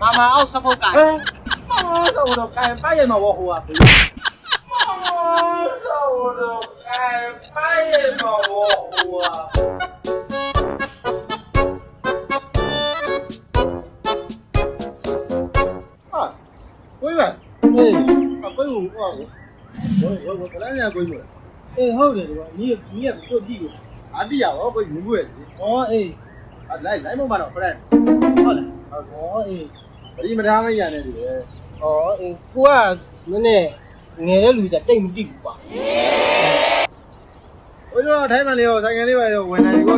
မာမာအောက်စပုတ်ကဟဲ့မောင်ဆောတော့ကဲပိုက်ရမှာဘောဟိုကမောင်ဆောတော့ကဲပိုက်ရမှာဘောဟိုကဟာကိုကြီးပါအေးအကိုကြီးဟိုဟိုဟိုဟိုကလည်းညာကိုကြီးမလားအေးဟုတ်တယ်ကွာညီညီကတို့ကြည့်ကိုအတိရရောကိုကြီးမြူးရဲ့လေဩအေးအလို က်လိုက်မမတော့ friend ဟုတ်လားဟုတ်ဩအေးဒီမထားမရနဲ့ဒီလေဩအေးကိုကနည်းနည်းငယ်တဲ့လူကြီးတိတ်မတိဘူးကွာဟိုတော့ထိုင်းမလေးရောဆိုင်ငယ်လေးပါရောဝင်နိုင်ကို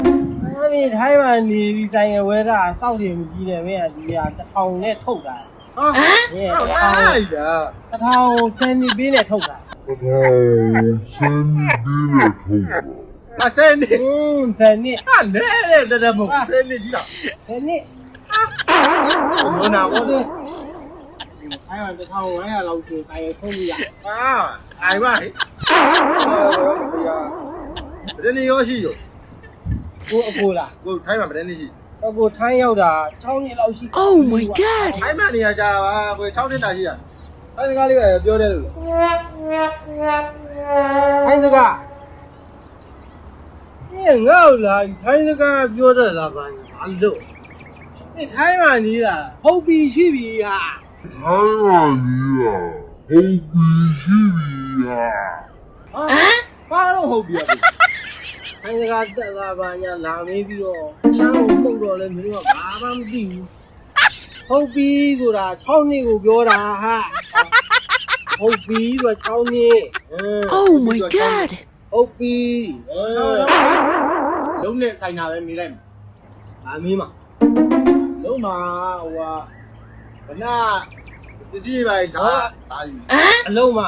အဲ့ဒီထိုင်းမှာနေပြီးဆိုင်ရဝဲတာစောက်တယ်မကြီးတယ်မင်းကဒီဟာတစ်ထောင်နဲ့ထုတ်တာဟာဟဲ့ဟုတ်လိုက်တာတစ်ထောင်ဆယ်နီပေးနဲ့ထုတ်တာအစင်းနေอืมဆယ်နှစ်ဟာနဲတဲ့တဲ့မဟုတ်ဆင်းနေကြီးတော့ဆယ်နှ စ်ဘုနာဘုနာအဲ့ဒါတစ်ထောင်900လောက်ကျဆိုင်ရထုတ်ရအာအိုင်ပါဟိဘယ်နေရောရှိရောကိုအကိုလားကိုထိုင်းမှာဘယ်နေရှိအကိုထိုင်းရောက်တာ6နှစ်လောက်ရှိ Oh my god! ထိုင်းမှာနေရကြပါကို6နှစ်တာရှိရထိုင်းစကားလေးပဲပြောတယ်လို့ထိုင်းစကားนี่ငေါ့လာထိုင်းစကား 你太满意了，好脾气皮呀！太满意了，好脾气皮呀！啊，ဘာလို့ဟုတ်ပြောလဲ။အဲဒီကတက်လာပါညာလာမေးပြီးတော့ချမ်းကိုပုတ်တော့လဲမင်းကဘာမှမသိဘူး။ဟုတ်ပြီဆိုတာ6နှစ်ကိုပြောတာဟာ။ဟုတ်ပြီဆိုတာ6နှစ်။ Oh my god. ဟုတ်ပြီ။လုံးနဲ့ဆိုင်တာပဲမေးလိုက်မှာ။ဒါမေးမှာ။ လုံးမှာဟိုဟာဘနာပစ္စည်းပဲဒါဒါယူအလုံးမ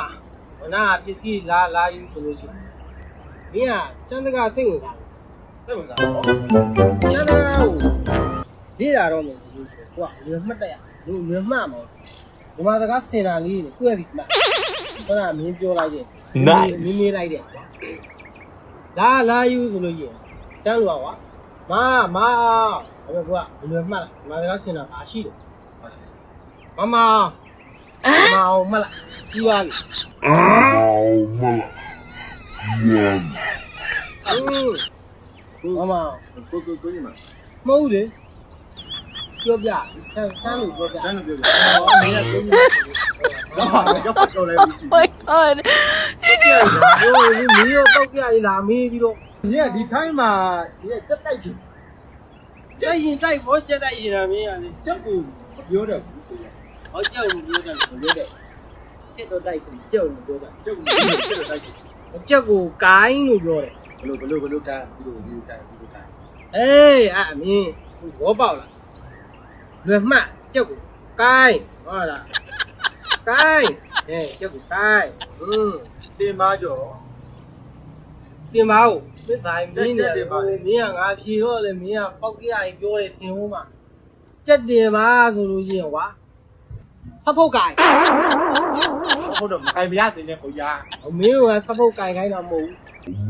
ဘနာပစ္စည်းလာလာယူဆိုလို့ရှိရင်မင်းကစံတကာစိတ်ဝင်စားသိဝင်တာစံတကာကိုလေးတာတော့မဟုတ်ဘူးကွာလွယ်မှတ်တရလူလွယ်မှတ်မှာဒီမှာစကားစင်တာလေးတွေတွေ့ပြီမှတ်ဘနာမင်းပြောလိုက်တယ် Nice မင်းမေးလိုက်တယ်လာလာယူဆိုလို့ရှိရင်ကျန်းလို့ကွာ မမအဲ့တော့ကွာလွယ်မှတ်လားဒီမှာစကားစင်တာဘာရှိတယ်မမမမအောင်မလားပြီးပါပြီอืมမမကိုကိုကိုညီမမဟုတ်လေပြောပြဆန်းဆန်းလို့ပြောပြကျန်လို့ပြောပြအော်မင်းကကိုညီမတော့ရောက်တော့တော်လိုက်ပြီရှိ my god! ဟိုဒီမီးရောတောက်ပြရလာမေးပြီးတော့ ညကဒီထိုင်းမှာဒီကတက်တိုက်ချင်ကြက်ရင်တိုက်ဖို့ကြက်တိုက်ရင်လာမင်းရလေချက်ကိုပြောတယ်ဟောကြောက်လို့ပြောတယ်လို့ပြောတယ်ကြက်တော့တိုက်ကိုကြောက်လို့ပြောတာချက်ကိုချက်တိုက်ချင်ကြက်ကိုကိုင်းလို့ပြောတယ်ဘလို့ဘလို့ဘလို့တိုင်းဒီလိုဒီလိုတိုင်းဒီလိုတိုင်းအေးအဲ့အမင်းဘောပေါက်လားလွယ်မှတ်ကြက်ကိုကိုင်းဟုတ်လားကိုင်းဟဲ့ကြက်ကိုကိုင်းอืมတင်မကျော် တင်ပါဦးမင်းတိုင်းမင်းနဲ့မင်းကငါဖြေတော့လေမင်းကပောက်ကြရရင်ပြောတယ်ထင်ဦးမှာကြက်တယ်ပါဆိုလို့ရှိရင်ကွာစပုတ်ကိုင်ဟုတ်တော့မအိုင်မရတင်တဲ့ကိုရမင်းကစပုတ်ကိုင်ခိုင်းတာမဟုတ်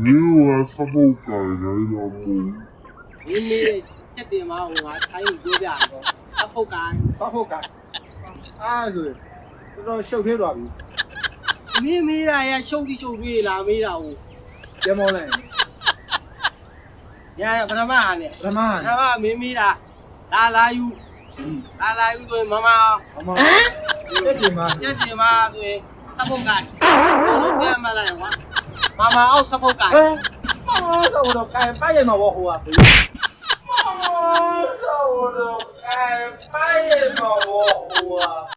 Meu essa boca, né, meu amor? ဘူးမင်းမေးတဲ့ကြက်တယ်ပါဟိုငါထိုင်းကိုပြောပြတော့စပုတ်ကိုင်စောက်ဖို့ကအားဆိုတော်တော်ရှုပ်ထွေးသွားပြီမင်းမေးတာရရှုပ်တိရှုပ်တွေးလာမေးတာဟို ကျမောလိုက်ညာပထမဟာနဲ့ပထမပဟာထမမင်းမိတာလာလာယူလာလာယူဆိုရင်မမမမတက်တယ်မှာညက်တင်မှာဆိုရင်သပုတ်ကန်လုံးပြန်မလိုက်ဟွာမမအောင်သပုတ်ကန်ဟဲ့မောဆိုတော့ကဲပိုက်ရမှာဘောဟိုကမောဆိုတော့ကဲပိုက်ရမှာဘောဟိုက